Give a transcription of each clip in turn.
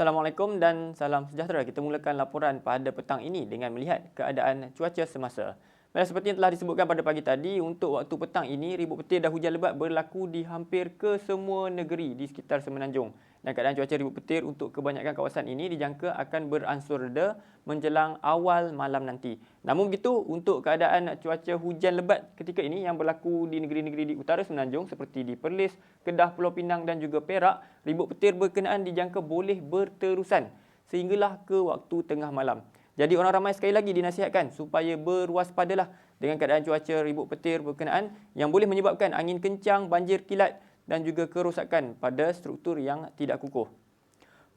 Assalamualaikum dan salam sejahtera. Kita mulakan laporan pada petang ini dengan melihat keadaan cuaca semasa. Baik, seperti yang telah disebutkan pada pagi tadi, untuk waktu petang ini, ribut petir dan hujan lebat berlaku di hampir ke semua negeri di sekitar Semenanjung. Dan keadaan cuaca ribut petir untuk kebanyakan kawasan ini dijangka akan beransur reda menjelang awal malam nanti. Namun begitu, untuk keadaan cuaca hujan lebat ketika ini yang berlaku di negeri-negeri di utara Semenanjung seperti di Perlis, Kedah, Pulau Pinang dan juga Perak, ribut petir berkenaan dijangka boleh berterusan sehinggalah ke waktu tengah malam. Jadi orang ramai sekali lagi dinasihatkan supaya berwaspadalah dengan keadaan cuaca ribut petir berkenaan yang boleh menyebabkan angin kencang, banjir kilat dan juga kerosakan pada struktur yang tidak kukuh.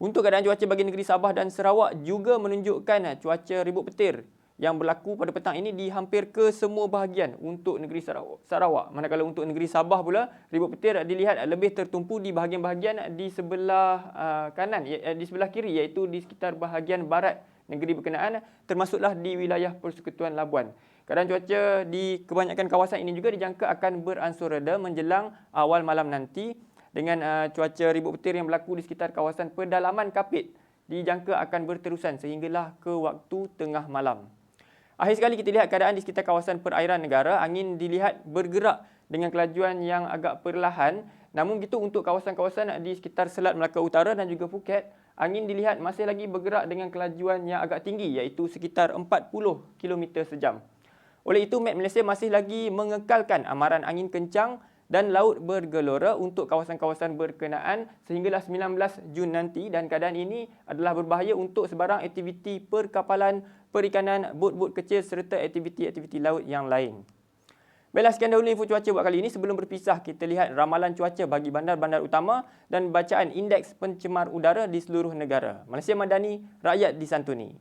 Untuk keadaan cuaca bagi negeri Sabah dan Sarawak juga menunjukkan cuaca ribut petir yang berlaku pada petang ini di hampir ke semua bahagian untuk negeri Sarawak. Manakala untuk negeri Sabah pula, ribut petir dilihat lebih tertumpu di bahagian-bahagian di sebelah uh, kanan, eh, di sebelah kiri iaitu di sekitar bahagian barat negeri berkenaan termasuklah di wilayah Persekutuan Labuan. Keadaan cuaca di kebanyakan kawasan ini juga dijangka akan beransur reda menjelang awal malam nanti dengan uh, cuaca ribut petir yang berlaku di sekitar kawasan pedalaman Kapit dijangka akan berterusan sehinggalah ke waktu tengah malam. Akhir sekali kita lihat keadaan di sekitar kawasan perairan negara, angin dilihat bergerak dengan kelajuan yang agak perlahan. Namun begitu untuk kawasan-kawasan di sekitar Selat Melaka Utara dan juga Phuket, angin dilihat masih lagi bergerak dengan kelajuan yang agak tinggi iaitu sekitar 40 km sejam. Oleh itu, Met Malaysia masih lagi mengekalkan amaran angin kencang dan laut bergelora untuk kawasan-kawasan berkenaan sehinggalah 19 Jun nanti dan keadaan ini adalah berbahaya untuk sebarang aktiviti perkapalan, perikanan, bot-bot kecil serta aktiviti-aktiviti laut yang lain. Baiklah, sekian dahulu info cuaca buat kali ini. Sebelum berpisah, kita lihat ramalan cuaca bagi bandar-bandar utama dan bacaan indeks pencemar udara di seluruh negara. Malaysia Madani, rakyat disantuni.